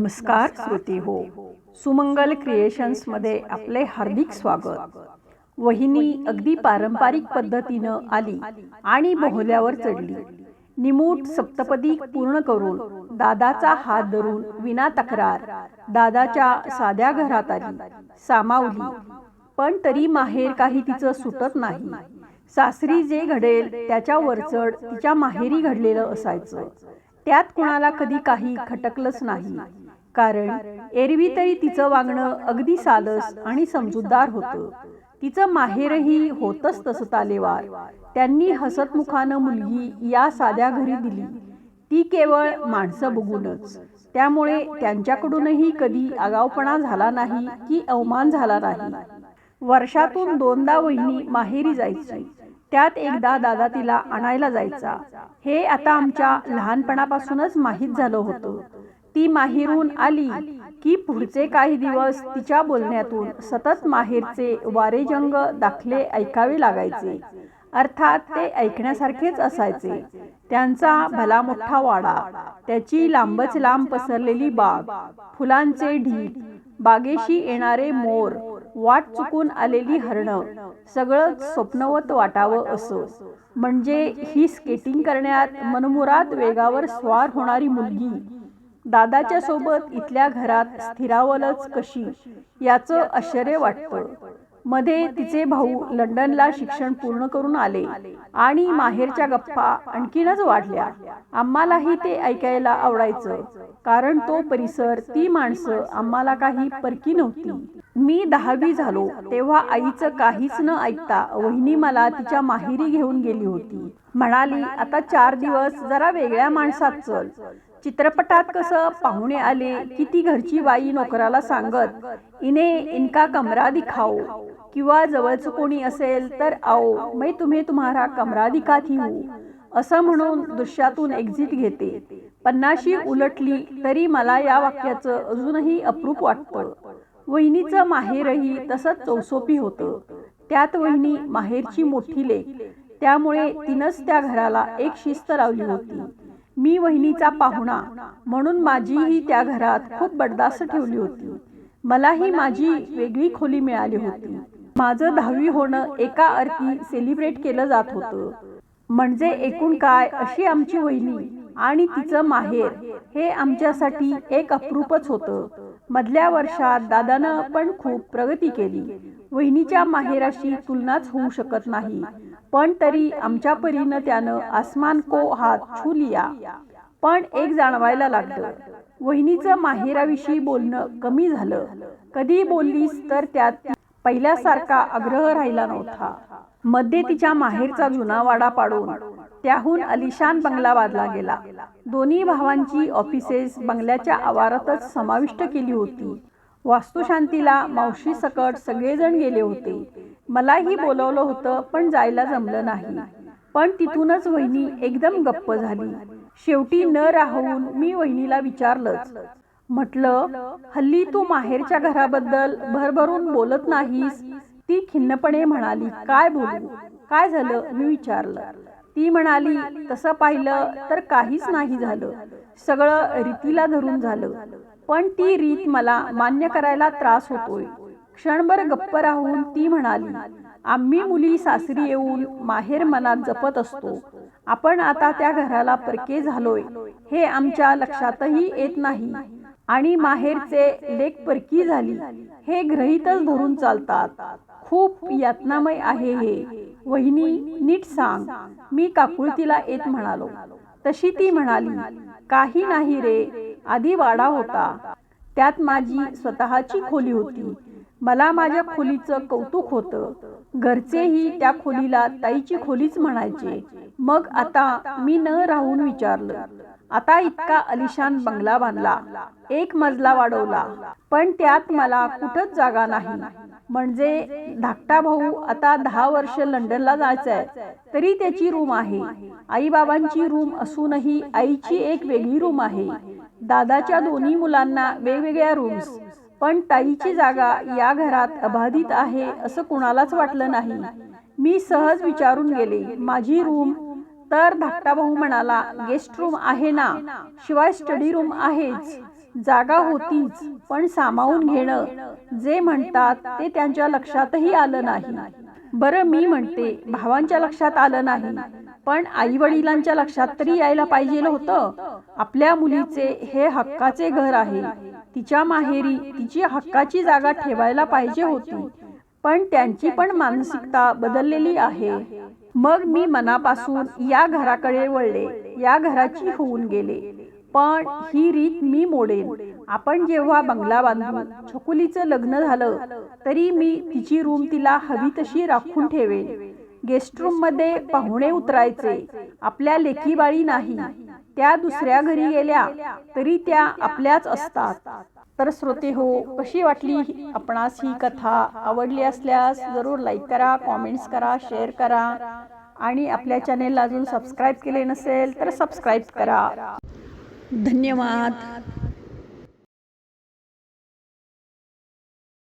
नमस्कार श्रोते हो. सुमंगल क्रिएशन्समध्ये आपले हार्दिक स्वागत. वहिनी अगदी पारंपरिक पद्धतीनं आली आणि बोहल्यावर चढली. निमूट सप्तपदी पूर्ण करून दादाचा हात धरून विना तक्रार दादाच्या साध्या घरात आली. सामावली. पण तरी माहेर काही तिचं सुटत नाही. सासरी जे घडेल त्याच्या वरचढ तिच्या माहेरी घडलेलं असायचं. त्यात कुणाला कधी काही खटकलंच नाही. कारण एरवी तरी तिचं वागणं अगदी सालस आणि समजूतदार होतं. तिचं माहेरही होतच तसं तालेवार. त्यांनी हसतमुखानं मुलगी या साध्या घरी दिली. ती केवळ माणसं बघूनच. त्यामुळे त्यांच्याकडूनही कधी आगावपणा झाला नाही की अवमान झाला नाही. वर्षातून दोनदा वहिनी माहेरी जायची. त्यात एकदा दादा तिला आणायला जायचा. हे आता आमच्या लहानपणापासूनच माहीत झालं होतं. ती माहेरून आली की पुढचे काही दिवस तिच्या बोलण्यातून सतत माहेरचे वारेजंग दाखले ऐकावे लागायचे. अर्थात ते ऐकण्यासारखेच असायचे. त्यांचा भला मोठा वाडा त्याची लांबच लांब पसरलेली बाग फुलांचे ढीक बागेशी येणारे मोर वाट चुकून आलेली हरणं सगळं स्वप्नवत वाटावं असं. म्हणजे ही स्केटिंग करण्यात मनमुराद वेगावर स्वार होणारी मुलगी दादाच्या सोबत इथल्या घरात स्थिरावलच कशी याचं आश्चर्य वाटतं. मध्ये तिचे भाऊ लंडनला शिक्षण पूर्ण करून आले आणि माहेरच्या गप्पा आणखीनच वाढल्या. आम्हालाही ते ऐकायला आवडायचं. कारण तो परिसर ती माणसं आम्हाला काही परकी नव्हती. मी दहावी झालो तेव्हा आईचं काहीच न ऐकता वहिनी मला तिच्या माहेरी घेऊन गेली होती. म्हणाली आता चार दिवस जरा वेगळ्या माणसात चल. चित्रपटात कसं पाहुणे आले की ती घरची बाई नोकराला सांगत इने इनका कमरा दिखाओ किंवा जवळचं कोणी असेल तर आओ मै तुम्ही तुम्हारा कमरा दिखाती हूँ. असं म्हणून दृश्यातून एक्झिट घेते. पन्नाशी उलटली तरी मला या वाक्याचं अजूनही अप्रूप वाटतं. वहिनीचं माहेरही तसंच चौसोपी होतं. त्यात वहिनी माहेरची मोठी लेख त्यामुळे तिनंच त्या घराला एक शिस्त लावली होती. मी वहिनीचा पाहुणा म्हणून माझीही त्या घरात खूप बडदास्त ठेवली होती. मलाही माझी वेगळी खोली मिळाली होती. माझं दहावी होणं एका अर्थी सेलिब्रेट केलं जात होतं. म्हणजे एकूण काय अशी आमची वहिनी आणि तिचं माहेर हे आमच्यासाठी एक अप्रूपच होतं. मधल्या वर्षात दादानं पण खूप प्रगती केली. वहिनीच्या माहेराशी तुलनाच होऊ शकत नाही. पण तरी आमच्या परीनं त्यानं आसमान को हात छू लिया. पण एक जाणवायला लागलं. वहिनीचं माहेराविषयी बोलणं कमी झालं. कधी बोललीस तर त्यात पहिल्यासारखा आग्रह राहिला नव्हता. मध्ये तिच्या माहेरचा जुना वाडा पाडून त्याहून अलिशान बंगला बांधला गेला. दोन्ही भावांची ऑफिसेस बंगल्याच्या आवारातच समाविष्ट केली होती. वास्तुशांतीला मावशी सकट सगळेजण गेले होते. मलाही बोलवलं होतं पण जायला जमलं नाही. पण तिथूनच वहिनी एकदम गप्प झाली. शेवटी न राहून मी वहिनीला विचारलंच. म्हटलं हल्ली तू माहेरच्या घराबद्दल भरभरून बोलत नाहीस. ती खिन्नपणे म्हणाली काय बोलू? काय झालं? मी विचारलं. ती म्हणाली तसं पाहिलं तर काहीच नाही झालं. सगळं रीतीला धरून झालं. पण ती रीत मला मान्य करायला त्रास होतोय. क्षणभर गप्प राहून ती म्हणाली आम्ही मुली सासरी येऊन माहेर मनात जपत असतो. आपण आता त्या घराला परके झालोय. हे आमच्या लक्षातही येत नाही. आणि माहेरचे लेख परकी झाली. हे ग्रहितच धरून चालतात. खूप यातनामय आहे हे. वहिनी नीट सांग. मी काकुळतीला येत म्हणालो. तशी ती म्हणाली. काही नाही रे. आधी वाडा होता. त्यात माझी स्वतःची खोली होती. मला माझ्या खोलीचं कौतुक होतं. घरचेही त्या खोलीला ताईची खोलीच म्हणायचे. मग आता मी न राहून विचारलं. आता इतका अलिशान बंगला बांधला. एक मजला वाढवला. पण त्यात मला कुठंच जागा नाही. म्हणजे धाकटा भाऊ आता दहा वर्ष लंडनला जायचंय. तरी त्याची रूम आहे. आईबाबांची रूम असूनही आईची एक वेगळी रूम आहे. दादाच्या दोन्ही मुलांना वेगवेगळ्या रूम्स पण ताईची जागा या घरात अबाधित आहे असं कुणालाच वाटलं नाही. मी सहज विचारून गेले माझी रूम तर धाकटा भाऊ म्हणाला गेस्ट रूम आहे ना? शिवाय स्टडी रूम आहेच. जागा होतीच पण सामावून घेणं. जे म्हणतात ते त्यांच्या लक्षातही आलं नाही. बरं मी म्हणते भावांच्या लक्षात आलं नाही. पण आई वडिलांच्या लक्षात तरी यायला पाहिजे होतं आपल्या मुलीचे हे हक्काचे घर आहे. तिच्या माहेरी तिची हक्काची जागा ठेवायला पाहिजे होती. पण त्यांची पण मानसिकता बदललेली आहे. मग मी मनापासून या घराकडे वळले. या घराची होऊन गेले. पण ही रीत मी मोडेन. आपण जेव्हा बंगला बांधू छकुलीचं लग्न झालं तरी मी तिची रूम तिला हवी तशी राखून ठेवेन. गेस्ट रूममध्ये पाहुणे उतरायचे. आपल्या लेकीबाळी नाही. त्या दुसऱ्या घरी गेल्या तरी त्या आपल्याच असतात. तर श्रोते हो कशी वाटली आपणास ही कथा? आवडली असल्यास जरूर लाईक करा कॉमेंट्स करा शेअर करा. आणि आपल्या चॅनेलला अजून सबस्क्राईब केले नसेल तर सबस्क्राईब करा. धन्यवाद.